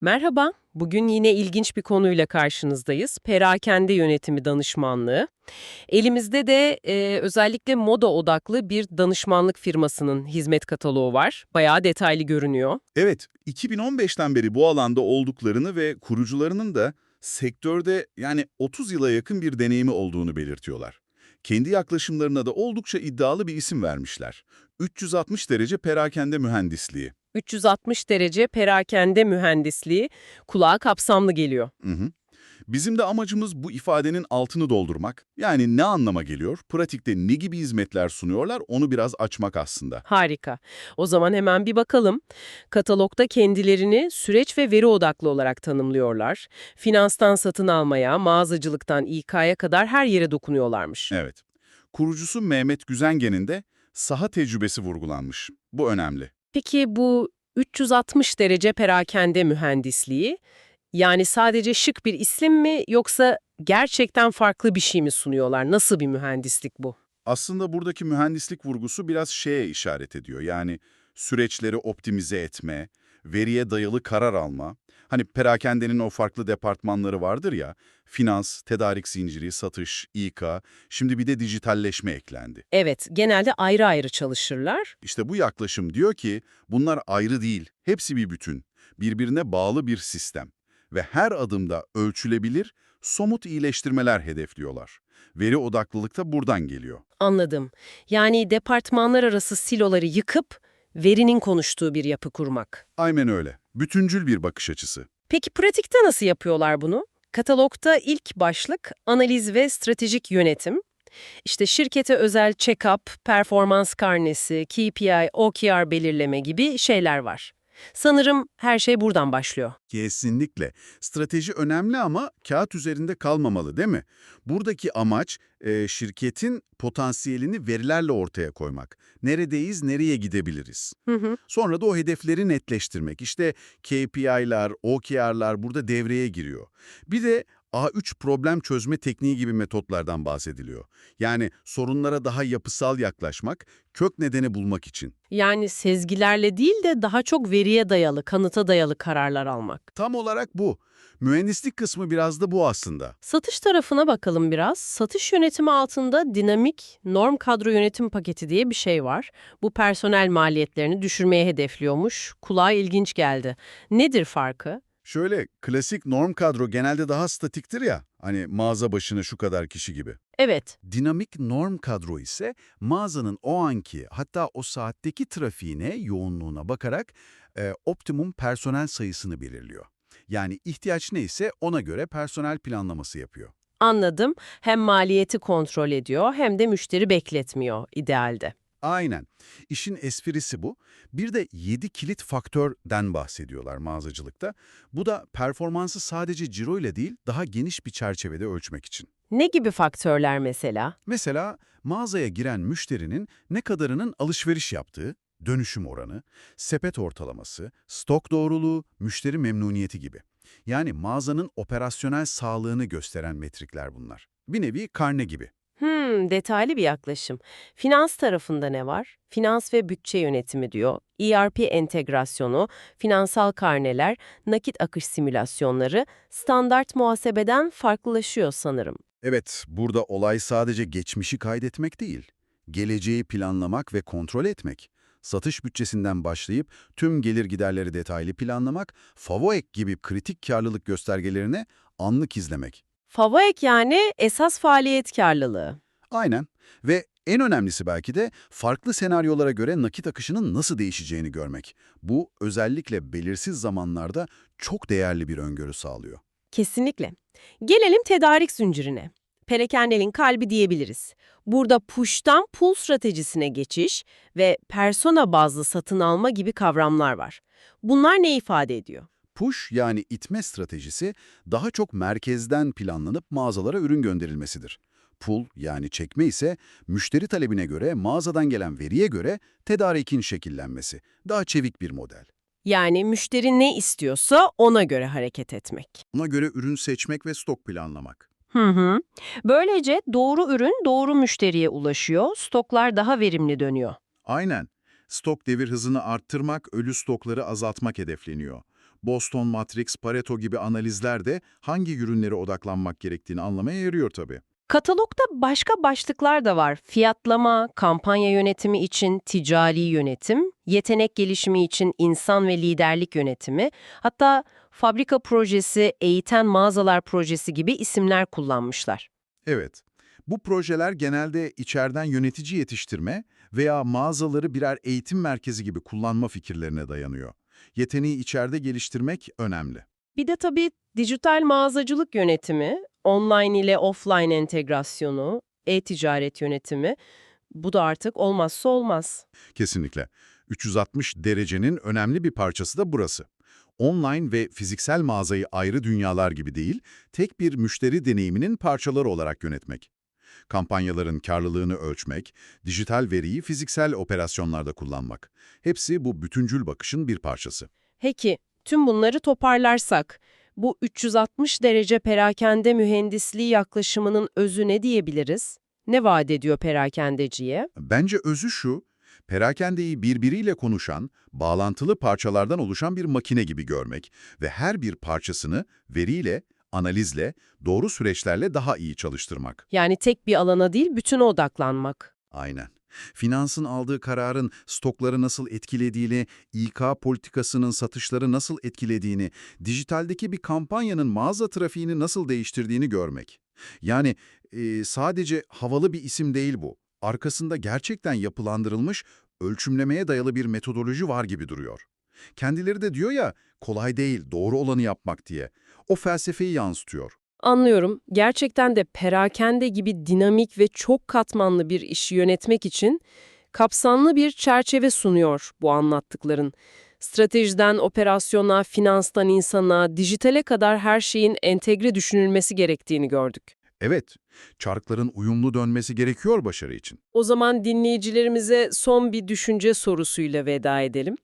Merhaba, bugün yine ilginç bir konuyla karşınızdayız. Perakende yönetimi danışmanlığı. Elimizde de e, özellikle moda odaklı bir danışmanlık firmasının hizmet kataloğu var. Bayağı detaylı görünüyor. Evet, 2015'ten beri bu alanda olduklarını ve kurucularının da sektörde yani 30 yıla yakın bir deneyimi olduğunu belirtiyorlar. Kendi yaklaşımlarına da oldukça iddialı bir isim vermişler. 360 derece perakende mühendisliği. 360 derece perakende mühendisliği kulağa kapsamlı geliyor. Hı hı. Bizim de amacımız bu ifadenin altını doldurmak. Yani ne anlama geliyor, pratikte ne gibi hizmetler sunuyorlar onu biraz açmak aslında. Harika. O zaman hemen bir bakalım. Katalogda kendilerini süreç ve veri odaklı olarak tanımlıyorlar. Finanstan satın almaya, mağazacılıktan İK'ya kadar her yere dokunuyorlarmış. Evet. Kurucusu Mehmet Güzengen'in de saha tecrübesi vurgulanmış. Bu önemli. Peki bu 360 derece perakende mühendisliği, yani sadece şık bir isim mi yoksa gerçekten farklı bir şey mi sunuyorlar? Nasıl bir mühendislik bu? Aslında buradaki mühendislik vurgusu biraz şeye işaret ediyor. Yani süreçleri optimize etme, veriye dayalı karar alma. Hani perakendenin o farklı departmanları vardır ya, finans, tedarik zinciri, satış, İK, şimdi bir de dijitalleşme eklendi. Evet, genelde ayrı ayrı çalışırlar. İşte bu yaklaşım diyor ki bunlar ayrı değil, hepsi bir bütün, birbirine bağlı bir sistem. Ve her adımda ölçülebilir, somut iyileştirmeler hedefliyorlar. Veri odaklılık da buradan geliyor. Anladım. Yani departmanlar arası siloları yıkıp verinin konuştuğu bir yapı kurmak. Aynen öyle. Bütüncül bir bakış açısı. Peki pratikte nasıl yapıyorlar bunu? Katalogda ilk başlık analiz ve stratejik yönetim. İşte şirkete özel check-up, performans karnesi, KPI, OKR belirleme gibi şeyler var. Sanırım her şey buradan başlıyor. Kesinlikle. Strateji önemli ama kağıt üzerinde kalmamalı değil mi? Buradaki amaç e, şirketin potansiyelini verilerle ortaya koymak. Neredeyiz, nereye gidebiliriz? Hı hı. Sonra da o hedefleri netleştirmek. İşte KPI'lar, OKR'lar burada devreye giriyor. Bir de A3 problem çözme tekniği gibi metotlardan bahsediliyor. Yani sorunlara daha yapısal yaklaşmak, kök nedeni bulmak için. Yani sezgilerle değil de daha çok veriye dayalı, kanıta dayalı kararlar almak. Tam olarak bu. Mühendislik kısmı biraz da bu aslında. Satış tarafına bakalım biraz. Satış yönetimi altında dinamik norm kadro yönetim paketi diye bir şey var. Bu personel maliyetlerini düşürmeye hedefliyormuş. Kulağa ilginç geldi. Nedir farkı? Şöyle, klasik norm kadro genelde daha statiktir ya, hani mağaza başına şu kadar kişi gibi. Evet, Dinamik norm kadro ise mağazanın o anki hatta o saatteki trafiğine, yoğunluğuna bakarak e, optimum personel sayısını belirliyor. Yani ihtiyaç neyse ona göre personel planlaması yapıyor. anladım. Hem maliyeti kontrol ediyor hem de müşteri bekletmiyor idealde. Aynen. İşin esprisi bu. Bir de 7 kilit faktörden bahsediyorlar mağazacılıkta. Bu da performansı sadece ciro ile değil, daha geniş bir çerçevede ölçmek için. Ne gibi faktörler mesela? Mesela mağazaya giren müşterinin ne kadarının alışveriş yaptığı, dönüşüm oranı, sepet ortalaması, stok doğruluğu, müşteri memnuniyeti gibi. Yani mağazanın operasyonel sağlığını gösteren metrikler bunlar. Bir nevi karne gibi. Hmm, detaylı bir yaklaşım. Finans tarafında ne var? Finans ve bütçe yönetimi diyor. ERP entegrasyonu, finansal karneler, nakit akış simülasyonları standart muhasebeden farklılaşıyor sanırım. Evet, burada olay sadece geçmişi kaydetmek değil, geleceği planlamak ve kontrol etmek. Satış bütçesinden başlayıp tüm gelir giderleri detaylı planlamak, FAVOEK gibi kritik karlılık göstergelerine anlık izlemek. FAVOEK yani esas faaliyet karlılığı. Aynen ve en önemlisi belki de farklı senaryolara göre nakit akışının nasıl değişeceğini görmek. Bu özellikle belirsiz zamanlarda çok değerli bir öngörü sağlıyor. Kesinlikle. Gelelim tedarik zincirine. Perakendelerin kalbi diyebiliriz. Burada push'tan pull stratejisine geçiş ve persona bazlı satın alma gibi kavramlar var. Bunlar ne ifade ediyor? Push yani itme stratejisi daha çok merkezden planlanıp mağazalara ürün gönderilmesidir. Pull yani çekme ise müşteri talebine göre mağazadan gelen veriye göre tedarikin şekillenmesi. Daha çevik bir model. Yani müşteri ne istiyorsa ona göre hareket etmek. Ona göre ürün seçmek ve stok planlamak. Hı hı. Böylece doğru ürün doğru müşteriye ulaşıyor, stoklar daha verimli dönüyor. Aynen. Stok devir hızını arttırmak, ölü stokları azaltmak hedefleniyor. Boston Matrix, Pareto gibi analizler de hangi ürünlere odaklanmak gerektiğini anlamaya yarıyor tabii. Katalogda başka başlıklar da var. Fiyatlama, kampanya yönetimi için ticari yönetim, yetenek gelişimi için insan ve liderlik yönetimi, hatta fabrika projesi, eğiten mağazalar projesi gibi isimler kullanmışlar. Evet, bu projeler genelde içeriden yönetici yetiştirme veya mağazaları birer eğitim merkezi gibi kullanma fikirlerine dayanıyor. Yeteneği içeride geliştirmek önemli. Bir de tabii dijital mağazacılık yönetimi, online ile offline entegrasyonu, e-ticaret yönetimi, bu da artık olmazsa olmaz. Kesinlikle. 360 derecenin önemli bir parçası da burası. Online ve fiziksel mağazayı ayrı dünyalar gibi değil, tek bir müşteri deneyiminin parçaları olarak yönetmek. Kampanyaların karlılığını ölçmek, dijital veriyi fiziksel operasyonlarda kullanmak. Hepsi bu bütüncül bakışın bir parçası. Peki, tüm bunları toparlarsak, bu 360 derece perakende mühendisliği yaklaşımının özü ne diyebiliriz? Ne vaat ediyor perakendeciye? Bence özü şu, perakendeyi birbiriyle konuşan, bağlantılı parçalardan oluşan bir makine gibi görmek ve her bir parçasını veriyle, analizle, doğru süreçlerle daha iyi çalıştırmak. Yani tek bir alana değil, bütüne odaklanmak. Aynen. Finansın aldığı kararın stokları nasıl etkilediğini, İK politikasının satışları nasıl etkilediğini, dijitaldeki bir kampanyanın mağaza trafiğini nasıl değiştirdiğini görmek. Yani e, sadece havalı bir isim değil bu. Arkasında gerçekten yapılandırılmış, ölçümlemeye dayalı bir metodoloji var gibi duruyor. Kendileri de diyor ya, kolay değil, doğru olanı yapmak diye. O felsefeyi yansıtıyor. Anlıyorum. Gerçekten de perakende gibi dinamik ve çok katmanlı bir işi yönetmek için kapsamlı bir çerçeve sunuyor bu anlattıkların. Stratejiden operasyona, finanstan insana, dijitale kadar her şeyin entegre düşünülmesi gerektiğini gördük. Evet, çarkların uyumlu dönmesi gerekiyor başarı için. O zaman dinleyicilerimize son bir düşünce sorusuyla veda edelim.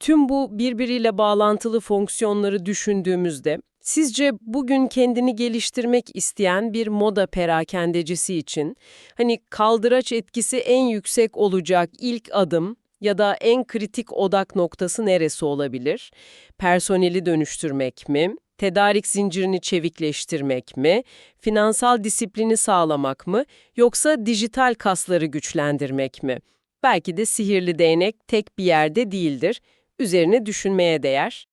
Tüm bu birbiriyle bağlantılı fonksiyonları düşündüğümüzde, sizce bugün kendini geliştirmek isteyen bir moda perakendecisi için, hani kaldıraç etkisi en yüksek olacak ilk adım ya da en kritik odak noktası neresi olabilir? Personeli dönüştürmek mi? Tedarik zincirini çevikleştirmek mi? Finansal disiplini sağlamak mı? Yoksa dijital kasları güçlendirmek mi? Belki de sihirli değnek tek bir yerde değildir. Üzerine düşünmeye değer.